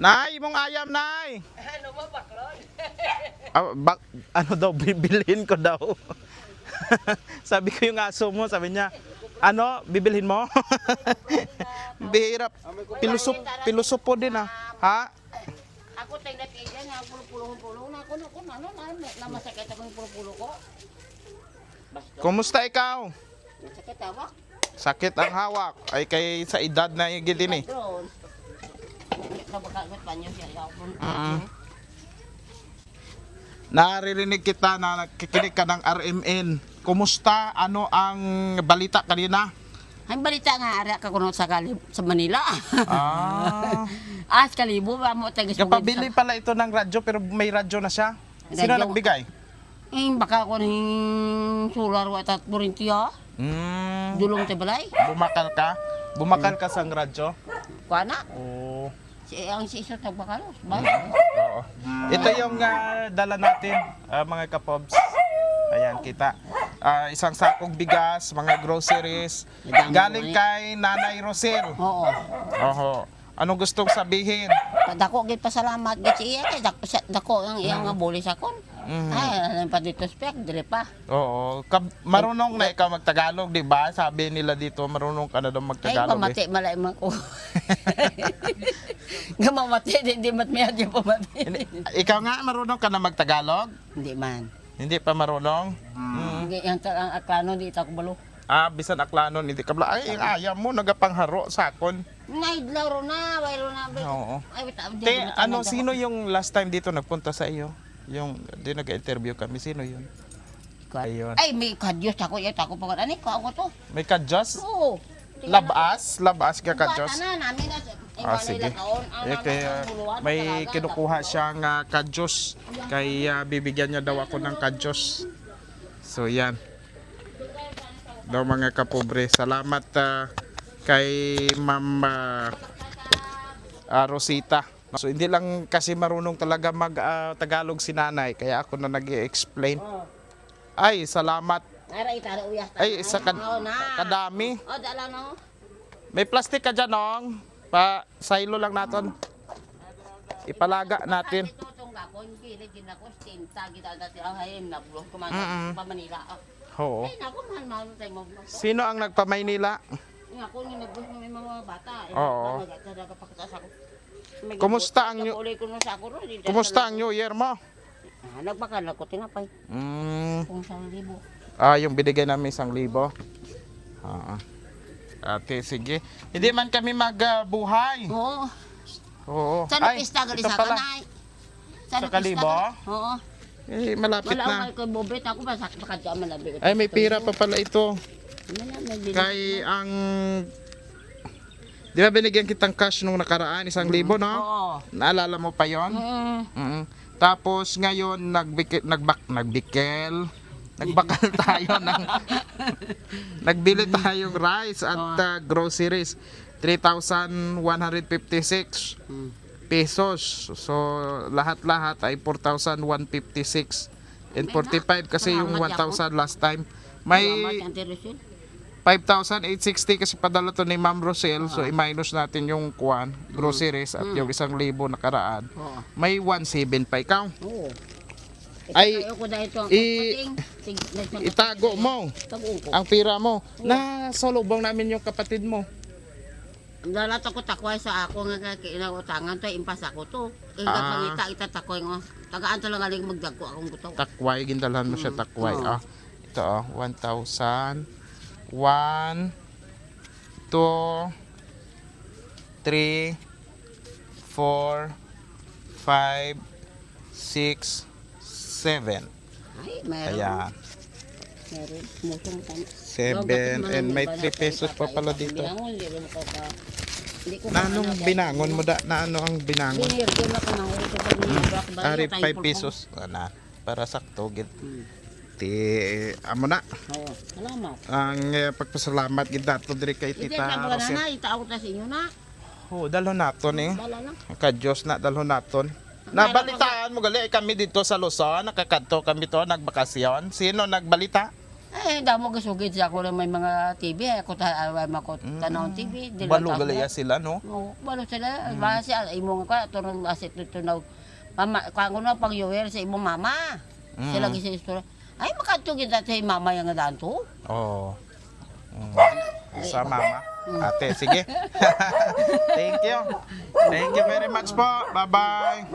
Nay, imong ayam, nay. Ano ba, baklon? Ah, bak- ano daw, bibilhin ko daw. sabi ko yung aso mo, sabi niya, ano, bibilhin mo? Bihirap. Pilusup, pilusup po din ah. Ha? Ako tayo na tiyan niya, pulong-pulong na ako ako ano na na masakit ako yung pulo ko. Kumusta ikaw? masakit ako. Sakit ang hawak. Ay kay sa edad na igil din eh. Drone. Sa bakagot pa niyo siya. Mm. Naririnig kita na nakikinig ka ng RMN. Kumusta? Ano ang balita kanina? Ang balita nga ari ka kuno sa Kalib sa Manila. Ah. As kalibo ba mo taga sa Kapabili pala ito ng radyo pero may radyo na siya. Sino Radyo. nagbigay? Eh baka ko ning solar wa tat burintiya. Mm, Dulong te balay. bumakal ka? Bumakal ka sa radyo? Kuana. Oo. Si ang si iso tag bakalos. Ba? Oo. Ito yung ah, dala natin, ah, mga kapobs. Ayan, kita. Ah, isang sakong bigas, mga groceries. Galing kay Nanay Rosel. Oo. Oho. Anong gustong sabihin? Dako gid pasalamat gid si iya kay dako siya- dako ang iyang nga buli sa kon. Mhm. Ay, alam pa dito spek dili pa. Oo. Kab- marunong na ikaw magtagalog, di ba? Sabi nila dito, marunong ka na daw Ay, magtagalog. pamati malay man ko. Nga mamati, di, di mat may adyo pamati. Hindi- ikaw nga, marunong ka na magtagalog? Hindi man. Hindi pa marunong? Mm. Hindi, yung ta- ang aklano, di ita ko balo. Ah, bisan aklanon, hindi ka. Ay, ang ayaw mo, nagapangharo sa akon. Naidlaw ro na, wayro na. Oo. Ay, bita, di, Te, ano, sino yung last time dito nagpunta sa iyo? Yung, di nag-interview kami, sino yun? Ayun. Ay, may kadyos ako, iya ako pa ani ko ako to. May kadyos? Oo. Labas? Labas ka kadyos? Bata na, namin na. Ah, sige. Eh, kaya may kinukuha siyang uh, kadyos. Kaya bibigyan niya daw ako ng kadyos. So, yan. Daw mga kapobre. Salamat ah, kay Ma'am ah, ah, Rosita. So, hindi lang kasi marunong talaga mag-Tagalog si nanay. Kaya ako na nag explain Ay, salamat. Ay, isa kad- kadami. O, dala no. May plastic ka dyan, Nong. Pa, silo lang natin. Ipalaga natin. Oo. Tayo mo. Sino ang nagpamaynila? Ako ng mga bata. Oo. Kumusta ang new- Kumusta ang New Year mo? Ah, Nagbakal ako, tinapay. Mm, Kung ah, yung binigay namin isang libo. Ah. Ate, sige. Hindi man kami magbuhay. Oo. Oo. Sa pista gali ito sa kanay. Sa Kalibo? Oo. Eh, malapit Wala na. ako ko bobet ako ba sa pakadya man labi. Ay, may pira pa pala ito. Kay ang... Di ba binigyan kitang cash nung nakaraan? Isang libo, no? Oo. Naalala mo pa yon? Mm. Mm. Tapos ngayon nagbik nagbak nagbikel nagbakal tayo ng nagbili tayong rice at uh, groceries 3,156 Mm. pesos. So lahat-lahat ay 4,156 and 45 kasi yung 1,000 last time. May Salamat, Auntie Rachel. 5,860 kasi padala to ni Ma'am Rosel. So i-minus natin yung kuan, groceries at yung isang libo nakaraan. May 1,700 pa ikaw. Oo. Ay, Itago ko dahil ito. i- Itago mo ko. ang pira mo. Na salubong namin yung kapatid mo. Dalat ako takway sa ako nga kinautangan to impas ako to. Ingat Ah. pangita ita takway nga. Tagaan to lang magdagko akong guto. Takway, gindalhan mo siya takway. Oo. Ah, ito oh, 1,000. 1, 2, 3, 4, 5, 6, 7. Ay, meron. Ayan. Meron. Tan. 7 and may 3 pesos pa pala dito. Binangon, hindi mo ko ko Na anong binangon mo da? Na ano ang binangon? Binir ko na ka nang ba. Ari 5 pesos. Ana, para sakto gid. Ti amo na Oo. Salamat. ang eh, pagpasalamat gid nato diri kay Tita ka ba na na itaw ta sa inyo na. Oh, dalhon naton eh. Bala lang. Ka Dios na dalhon naton. Nabalitaan mo gali kami dito sa Luzon, nakakadto kami to nagbakasyon. Sino nagbalita? Eh, damo gasugid siya ako lang may mga TV. Ako ta away mako tanawon TV. Di lang Balo taas galaya sila no. Oo, balo sila. Ba siya imo nga turon asit tutunaw. Mama, kango na pang yower sa imong mama. Mm. Sila gisi istorya. Ay makatugid sa mama yang nga danto. Oh. Mm. Sa mama. Ate, sige. Thank you. Thank you very much po. Bye-bye.